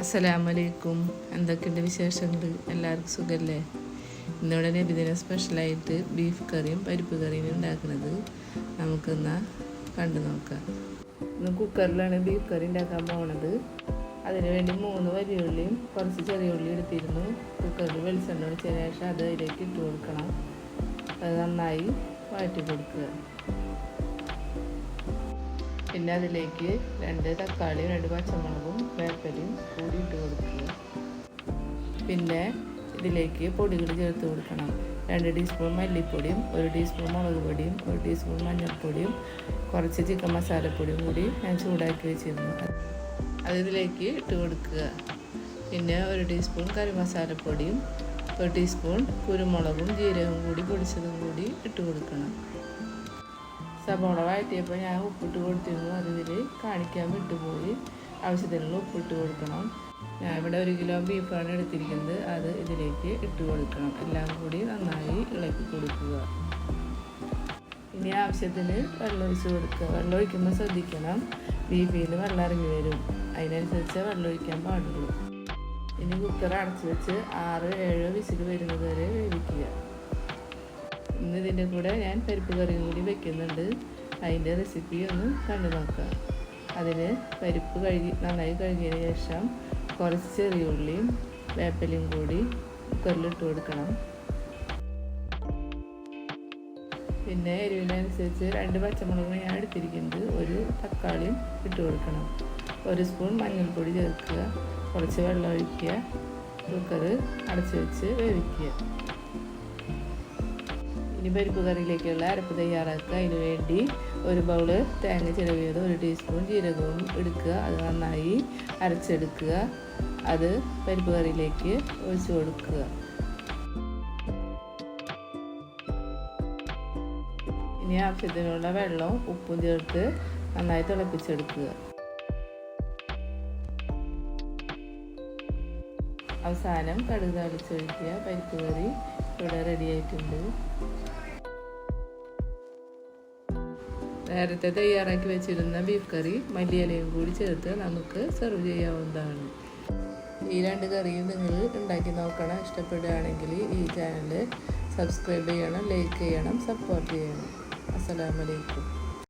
അസ്സലാമലൈക്കും. എന്തൊക്കെയുണ്ട് വിശേഷങ്ങൾ എല്ലാവർക്കും സുഖമല്ലേ ഇന്നിവിടെ നബിദിന സ്പെഷ്യലായിട്ട് ബീഫ് കറിയും പരിപ്പ് കറിയും ഉണ്ടാക്കുന്നത്. നമുക്കെന്നാൽ കണ്ടു നോക്കാം. ഇന്ന് കുക്കറിലാണ് ബീഫ് കറി ഉണ്ടാക്കാൻ പോകുന്നത് അതിനുവേണ്ടി മൂന്ന് വലിയ ഉള്ളിയും കുറച്ച് ചെറിയ ഉള്ളി എടുത്തിരുന്നു. കുക്കറിൽ വെളിച്ചെണ്ണ ഒഴിച്ചതിന് ശേഷം അത് അതിലേക്ക് ഇട്ട് കൊടുക്കണം. അത് നന്നായി വഴറ്റി കൊടുക്കുക. പിന്നെ അതിലേക്ക് രണ്ട് തക്കാളിയും രണ്ട് പച്ചമുളകും വേപ്പലയും പിന്നെ ഇതിലേക്ക് പൊടികൾ ചേർത്ത് കൊടുക്കണം. രണ്ട് ടീസ്പൂൺ മല്ലിപ്പൊടിയും ഒരു ടീസ്പൂൺ മുളക് പൊടിയും ഒരു ടീസ്പൂൺ മഞ്ഞൾപ്പൊടിയും കുറച്ച് ചിക്കൻ മസാലപ്പൊടിയും കൂടി ഞാൻ ചൂടാക്കി വെച്ചിരുന്നു. അത് ഇതിലേക്ക് ഇട്ട് കൊടുക്കുക. പിന്നെ ഒരു ടീസ്പൂൺ കറി മസാലപ്പൊടിയും ഒരു ടീസ്പൂൺ കുരുമുളകും ജീരകവും കൂടി പൊടിച്ചതും കൂടി ഇട്ട് കൊടുക്കണം. സബോള വഴറ്റിയപ്പോൾ ഞാൻ ഉപ്പിട്ട് കൊടുത്തിരുന്നു. അതിൽ കാണിക്കാൻ വിട്ടുപോയി. ആവശ്യത്തിനുള്ള ഉപ്പിട്ട് കൊടുക്കണം. ഞാൻ ഇവിടെ ഒരു കിലോ ബീഫാണ് എടുത്തിരിക്കുന്നത്. അത് ഇതിലേക്ക് ഇട്ട് കൊടുക്കണം. എല്ലാം കൂടി നന്നായി ഇളക്കി കൊടുക്കുക. ഇനി ആവശ്യത്തിന് വെള്ളം ഒഴിച്ച് കൊടുക്കുക. വെള്ളം ഒഴിക്കുമ്പോൾ ശ്രദ്ധിക്കണം നിന്ന് വെള്ളം ഇറങ്ങി വരും. അതിനനുസരിച്ച് വെള്ളം ഒഴിക്കാൻ പാടുള്ളൂ. ഇനി കുക്കർ അടച്ച് വെച്ച് ആറ് ഏഴ് വിസിൽ വരുന്നത് വരെ വേവിക്കുക. ഇന്ന് ഇതിന്റെ കൂടെ ഞാൻ പരിപ്പ് കറിയും കൂടി വെക്കുന്നുണ്ട്. അതിന്റെ റെസിപ്പി ഒന്ന് കണ്ടു നോക്കാം. അതിന് പരിപ്പ് കഴുകി നന്നായി കഴുകിയതിന് ശേഷം കുറച്ച് ചെറിയ ഉള്ളിയും വേപ്പലയും കൂടി കുക്കറിലിട്ട് കൊടുക്കണം. പിന്നെ എരിവിനനുസരിച്ച് രണ്ട് പച്ചമുളകും ഞാൻ എടുത്തിരിക്കുന്നത് ഒരു തക്കാളിയും ഇട്ട് കൊടുക്കണം. ഒരു സ്പൂൺ മഞ്ഞൾപ്പൊടി ചേർക്കുക. കുറച്ച് വെള്ളം ഒഴിക്കുക. കുക്കർ അടച്ചു വെച്ച് വേവിക്കുക. ഇനി പരിപ്പ് കറിയിലേക്കുള്ള അരപ്പ് തയ്യാറാക്കുക. അതിന് വേണ്ടി ഒരു ബൗൾ തേങ്ങ ചിലവിയത് ഒരു ടീസ്പൂൺ ജീരകവും എടുക്കുക. അത് നന്നായി അരച്ചെടുക്കുക. അത് പരിപ്പ് കറിയിലേക്ക് ഒഴിച്ച് കൊടുക്കുക. ഇനി ആവശ്യത്തിനുള്ള വെള്ളവും ഉപ്പും ചേർത്ത് നന്നായി തിളപ്പിച്ചെടുക്കുക. അവസാനം കടുക് തളിച്ചൊഴിക്കുക. പരിപ്പ് കറി ഇവിടെ റെഡി ആയിട്ടുണ്ട്. നേരത്തെ തയ്യാറാക്കി വെച്ചിരുന്ന ബീഫ് കറി മല്ലിയിലയും കൂടി ചേർത്ത് നമുക്ക് സെർവ് ചെയ്യാവുന്നതാണ്. ഈ രണ്ട് കറിയും നിങ്ങൾ ഉണ്ടാക്കി നോക്കണം. ഇഷ്ടപ്പെടുകയാണെങ്കിൽ ഈ ചാനൽ സബ്സ്ക്രൈബ് ചെയ്യണം ലൈക്ക് ചെയ്യണം സപ്പോർട്ട് ചെയ്യണം. അസ്സലാമലൈക്കും